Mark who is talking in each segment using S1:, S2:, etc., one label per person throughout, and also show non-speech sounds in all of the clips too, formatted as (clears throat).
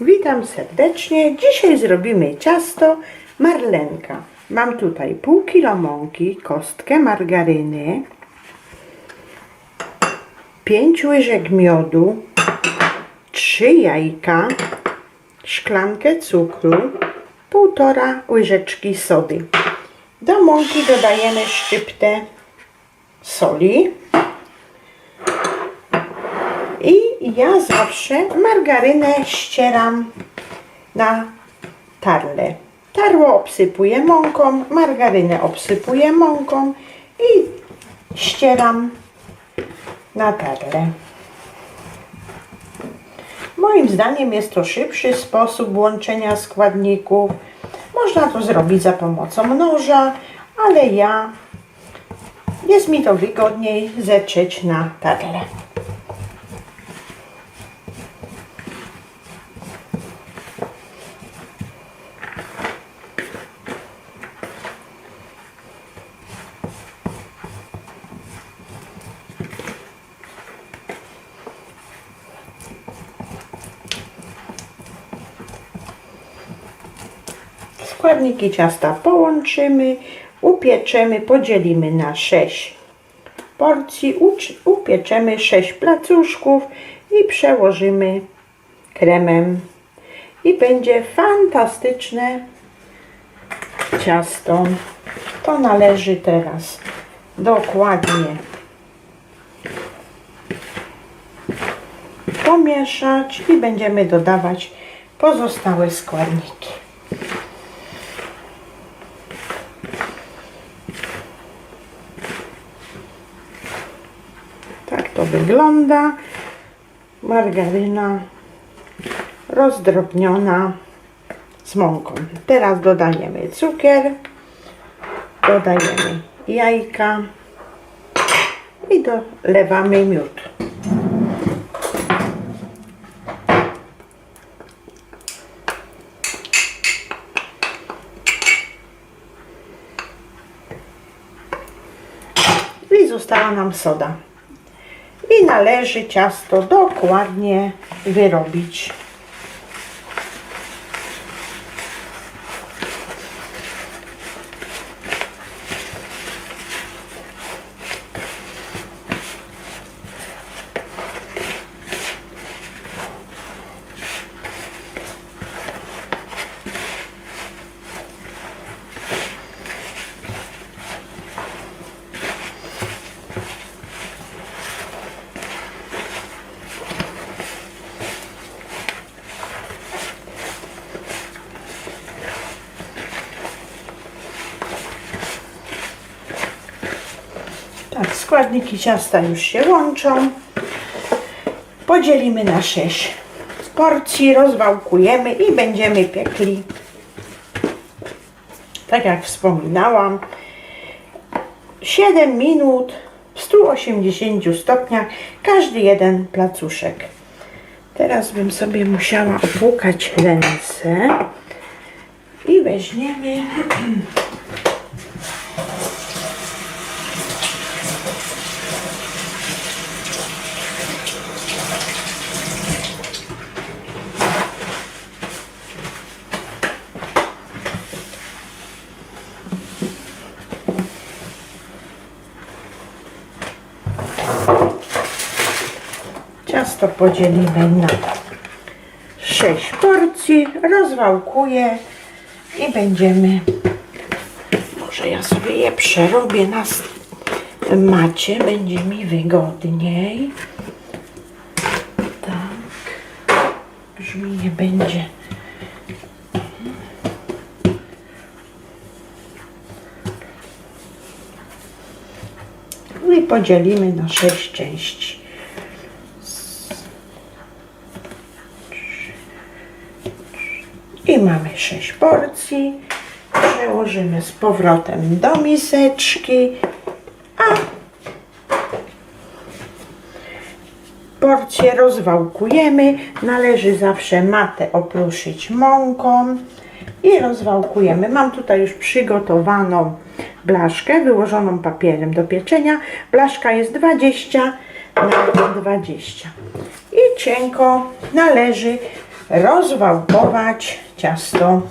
S1: Witam serdecznie. Dzisiaj zrobimy ciasto marlenka. Mam tutaj pół kilo mąki, kostkę margaryny, 5 łyżek miodu, 3 jajka, szklankę cukru, półtora łyżeczki sody. Do mąki dodajemy szczyptę soli. I ja zawsze margarynę ścieram na tarle. Tarło obsypuję mąką, margarynę obsypuję mąką i ścieram na tarle. Moim zdaniem jest to szybszy sposób łączenia składników. Można to zrobić za pomocą noża, ale ja jest mi to wygodniej zetrzeć na tarle. Składniki ciasta połączymy, upieczemy, podzielimy na 6 porcji, upieczemy 6 placuszków i przełożymy kremem. I będzie fantastyczne ciasto. To należy teraz dokładnie pomieszać i będziemy dodawać pozostałe składniki. Tak to wygląda. Margaryna rozdrobniona z mąką. Teraz dodajemy cukier, dodajemy jajka i dolewamy miód. I została nam soda i należy ciasto dokładnie wyrobić. Tak, składniki ciasta już się łączą. Podzielimy na 6 porcji, rozwałkujemy i będziemy piekli. Tak jak wspominałam, 7 minut w 180 stopniach każdy jeden placuszek. Teraz bym sobie musiała opłukać ręce i weźmiemy Ciasto podzielimy na 6 porcji, rozwałkuję i będziemy, może ja sobie je przerobię na macie, będzie mi wygodniej. Tak, już mi nie będzie. I podzielimy na 6 części. I mamy 6 porcji. Przełożymy z powrotem do miseczki. A porcje rozwałkujemy. Należy zawsze matę opruszyć mąką i rozwałkujemy. Mam tutaj już przygotowaną blaszkę wyłożoną papierem do pieczenia. Blaszka jest 20 na 20. I cienko należy rozwałkować ciasto.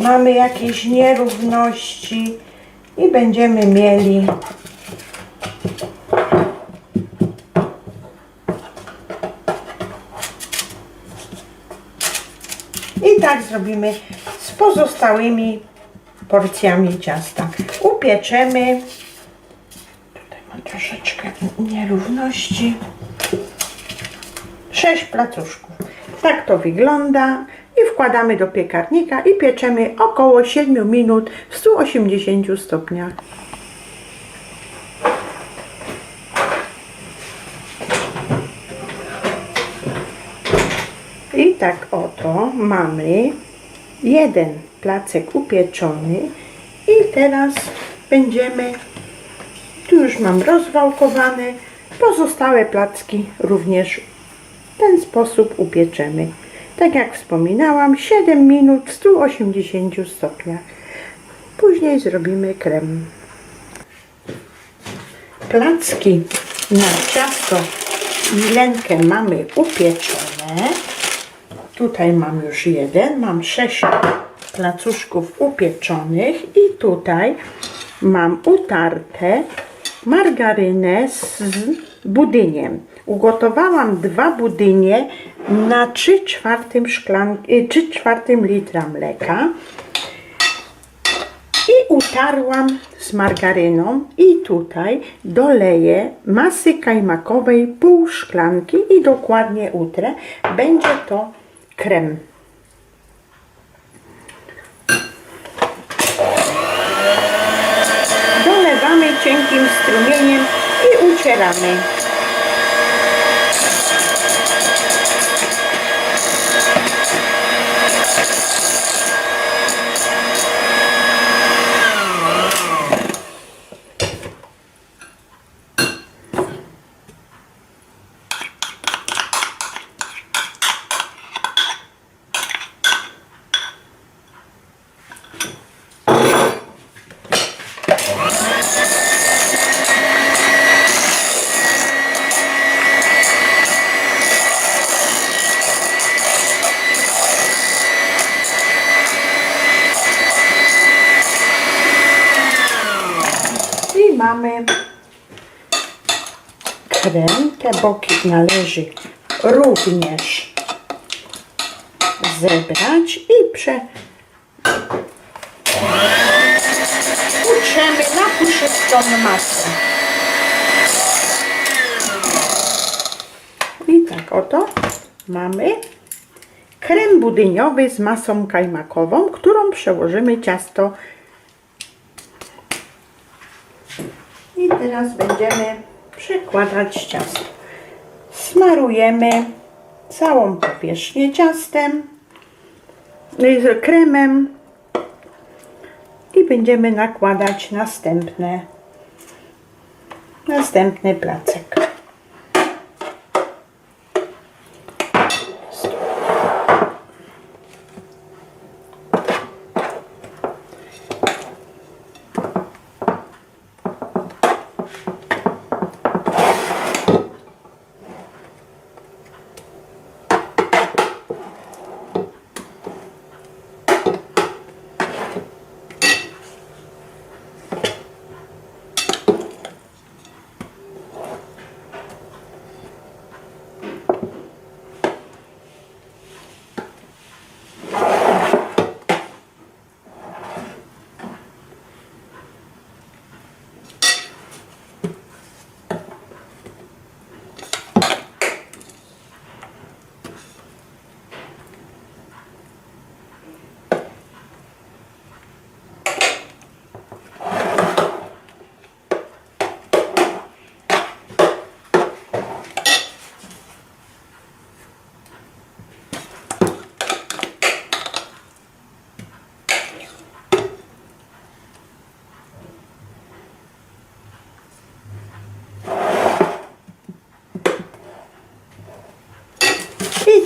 S1: Mamy jakieś nierówności i będziemy mieli i tak zrobimy z pozostałymi porcjami ciasta. Upieczemy tutaj mam troszeczkę nierówności 6 placuszków. Tak to wygląda i wkładamy do piekarnika i pieczemy około 7 minut w 180 stopniach. I tak oto mamy jeden placek upieczony i teraz będziemy tu już mam rozwałkowane pozostałe placki również w ten sposób upieczemy. Tak jak wspominałam, 7 minut w 180 stopniach. Później zrobimy krem. Placki na ciasto milenkę mamy upieczone. Tutaj mam już jeden, mam 6 placuszków upieczonych i tutaj mam utarte margarynę z budyniem. Ugotowałam dwa budynie na 3 czwartym, szklanki, 3 czwartym litra mleka i utarłam z margaryną i tutaj doleję masy kajmakowej pół szklanki i dokładnie utrę. Będzie to krem. Dolewamy cienkim strumieniem i ucieramy. I mamy krem. Te boki należy również zebrać i prze... utrzemy na puszystą masę. I tak oto mamy krem budyniowy z masą kajmakową, którą przełożymy ciasto I teraz będziemy przekładać ciasto. Smarujemy całą powierzchnię ciastem, y, kremem i będziemy nakładać następne następny placek.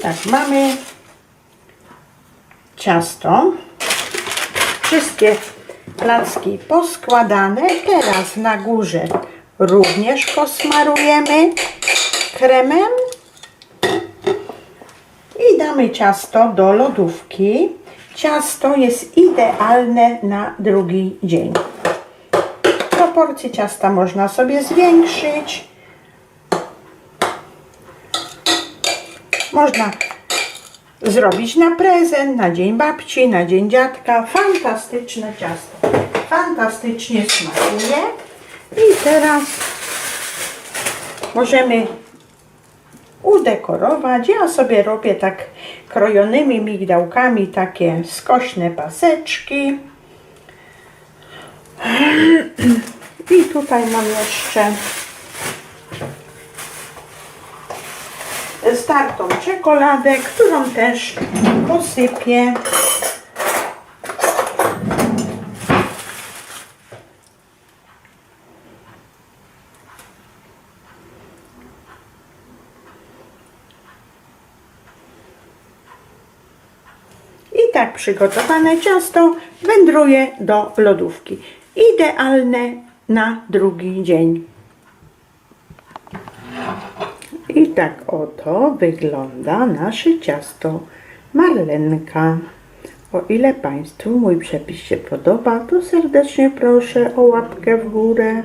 S1: Tak, mamy ciasto. Wszystkie placki poskładane. Teraz na górze również posmarujemy kremem i damy ciasto do lodówki. Ciasto jest idealne na drugi dzień. Proporcje ciasta można sobie zwiększyć. Można zrobić na prezent, na dzień babci, na dzień dziadka. Fantastyczne ciasto. Fantastycznie smakuje. I teraz możemy udekorować. Ja sobie robię tak krojonymi migdałkami takie skośne paseczki. (clears throat) I tutaj mam jeszcze startą czekoladę, którą też posypię. I tak przygotowane ciasto wędruje do lodówki. Idealne na drugi dzień. I tak oto wygląda nasze ciasto marlenka. O ile Państwu mój przepis się podoba, to serdecznie proszę o łapkę w górę.